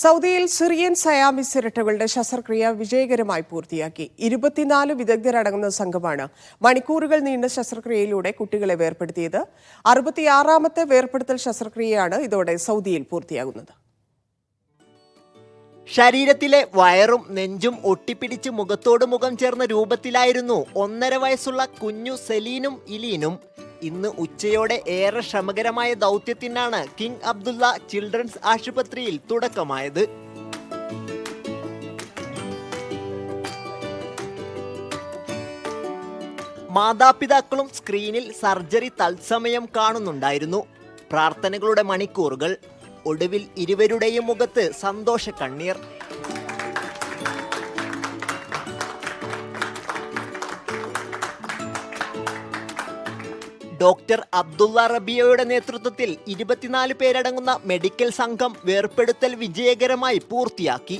സൗദിയിൽ Syrian Siamese ഇരട്ടകളുടെ ശസ്ത്രക്രിയ വിജയകരമായി പൂർത്തിയാക്കി. ഇരുപത്തിനാല് വിദഗ്ധരടങ്ങുന്ന സംഘമാണ് മണിക്കൂറുകൾ നീണ്ട ശസ്ത്രക്രിയയിലൂടെ കുട്ടികളെ വേർപ്പെടുത്തിയത്. അറുപത്തിയാറാമത്തെ വേർപ്പെടുത്തൽ ശസ്ത്രക്രിയയാണ് ഇതോടെ സൗദിയിൽ പൂർത്തിയാകുന്നത്. ശരീരത്തിലെ വയറും നെഞ്ചും ഒട്ടിപ്പിടിച്ച് മുഖത്തോട് മുഖം ചേർന്ന രൂപത്തിലായിരുന്നു ഒന്നര വയസ്സുള്ള കുഞ്ഞു സെലീനും ഇലീനും ഇന്ന് ഉച്ചയോടെ ഏറെ ശ്രമകരമായ ദൗത്യത്തിനാണ് കിങ് അബ്ദുള്ള ചിൽഡ്രൻസ് ആശുപത്രിയിൽ തുടക്കമായത്. മാതാപിതാക്കളും സ്ക്രീനിൽ സർജറി തത്സമയം കാണുന്നുണ്ടായിരുന്നു. പ്രാർത്ഥനകളുടെ മണിക്കൂറുകൾ ഒടുവിൽ ഇരുവരുടെയും മുഖത്ത് സന്തോഷ കണ്ണീർ ഡോക്ടർ അബ്ദുള്ള റബിയയുടെ നേതൃത്വത്തിൽ ഇരുപത്തിനാല് പേരടങ്ങുന്ന മെഡിക്കൽ സംഘം വേർപ്പെടുത്തൽ വിജയകരമായി പൂർത്തിയാക്കി.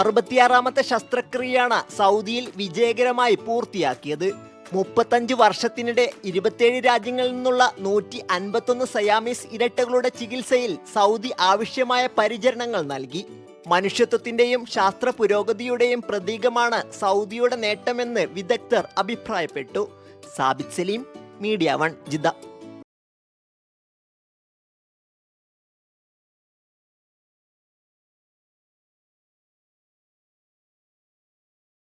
അറുപത്തിയാറാമത്തെ ശസ്ത്രക്രിയയാണ് സൗദിയിൽ വിജയകരമായി പൂർത്തിയാക്കിയത്. മുപ്പത്തഞ്ച് വർഷത്തിനിടെ ഇരുപത്തിയേഴ് രാജ്യങ്ങളിൽ നിന്നുള്ള നൂറ്റി അൻപത്തൊന്ന് സയാമീസ് ഇരട്ടകളുടെ ചികിത്സയിൽ സൗദി ആവശ്യമായ പരിചരണങ്ങൾ നൽകി. മനുഷ്യത്വത്തിന്റെയും ശാസ്ത്ര പുരോഗതിയുടെയും പ്രതീകമാണ് സൗദിയുടെ നേട്ടമെന്ന് വിദഗ്ധർ അഭിപ്രായപ്പെട്ടു. Sabith Saleem Media One Jeddah